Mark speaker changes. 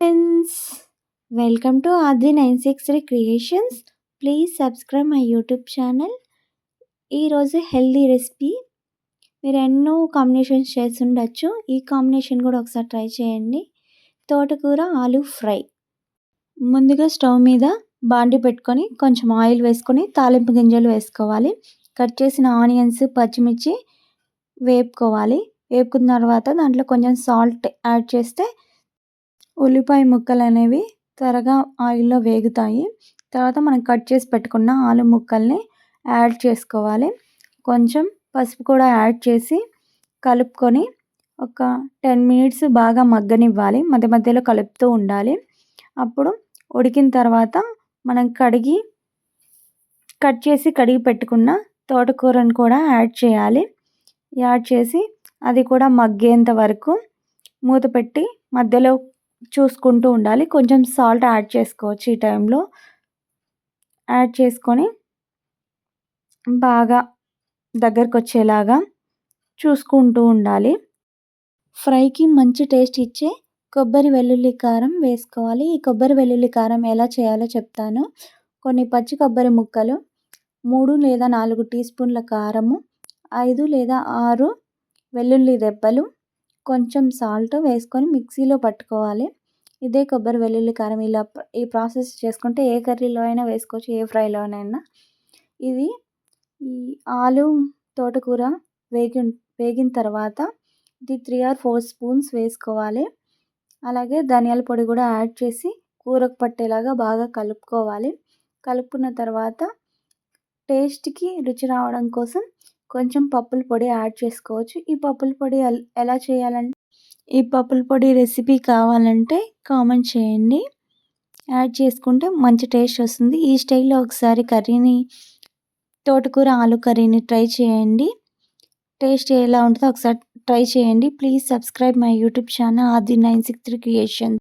Speaker 1: Friends welcome to Adi nine six three creations please subscribe my YouTube channel ఈరోజు healthy recipe మీరు ఎన్నో combinations చేసి ఉండొచ్చు ఈ కాంబినేషన్ కూడా ఒకసారి ట్రై చేయండి. తోటకూర ఆలు ఫ్రై. ముందుగా స్టవ్ మీద బాండి పెట్టుకొని కొంచెం ఆయిల్ వేసుకొని తాలింపు గింజలు వేసుకోవాలి. కట్ చేసిన ఆనియన్స్ పచ్చిమిర్చి వేపుకోవాలి. వేపుకున్న తర్వాత దాంట్లో కొంచెం సాల్ట్ యాడ్ చేస్తే ఉల్లిపాయ ముక్కలు అనేవి త్వరగా ఆయిల్లో వేగుతాయి. తర్వాత మనం కట్ చేసి పెట్టుకున్న ఆలు ముక్కల్ని యాడ్ చేసుకోవాలి. కొంచెం పసుపు కూడా యాడ్ చేసి కలుపుకొని ఒక టెన్ మినిట్స్ బాగా మగ్గనివ్వాలి. మధ్య మధ్యలో కలుపుతూ ఉండాలి. అప్పుడు ఉడికిన తర్వాత మనం కడిగి కట్ చేసి కడిగి పెట్టుకున్న తోటకూరను కూడా యాడ్ చేయాలి. యాడ్ చేసి అది కూడా మగ్గేంత వరకు మూత పెట్టి మధ్యలో చూసుకుంటూ ఉండాలి. కొంచెం సాల్ట్ యాడ్ చేసుకోవచ్చు ఈ టైంలో యాడ్ చేసుకొని బాగా దగ్గరకు వచ్చేలాగా చూసుకుంటూ ఉండాలి. ఫ్రైకి మంచి టేస్ట్ ఇచ్చే కొబ్బరి వెల్లుల్లి కారం వేసుకోవాలి. ఈ కొబ్బరి వెల్లుల్లి కారం ఎలా చేయాలో చెప్తాను. కొన్ని పచ్చి కొబ్బరి ముక్కలు మూడు లేదా నాలుగు టీ స్పూన్ల కారము ఐదు లేదా ఆరు వెల్లుల్లి రెబ్బలు కొంచెం సాల్ట్ వేసుకొని మిక్సీలో పట్టుకోవాలి. ఇదే కొబ్బరి వెల్లుల్లి కారం ఇలా ఈ ప్రాసెస్ చేసుకుంటే ఏ కర్రీలో అయినా వేసుకోవచ్చు ఏ ఫ్రైలోనైనా ఇది ఈ ఆలు తోటకూర వేగి వేగిన తర్వాత ఇది త్రీ ఆర్ ఫోర్ స్పూన్స్ వేసుకోవాలి. అలాగే ధనియాల పొడి కూడా యాడ్ చేసి కూరకు పట్టేలాగా బాగా కలుపుకోవాలి. కలుపుకున్న తర్వాత టేస్ట్కి రుచి రావడం కోసం కొంచెం పప్పుల పొడి యాడ్ చేసుకోవచ్చు. ఈ పప్పుల పొడి ఎలా చేయాలంటే ఈ పప్పుల పొడి రెసిపీ కావాలంటే కామెంట్ చేయండి. యాడ్ చేసుకుంటే మంచి టేస్ట్ వస్తుంది. ఈ స్టైల్లో ఒకసారి కర్రీని తోటకూర ఆలు కర్రీని ట్రై చేయండి. టేస్ట్ ఎలా ఉంటుందో ఒకసారి ట్రై చేయండి. Please subscribe my YouTube channel Adi nine six three creation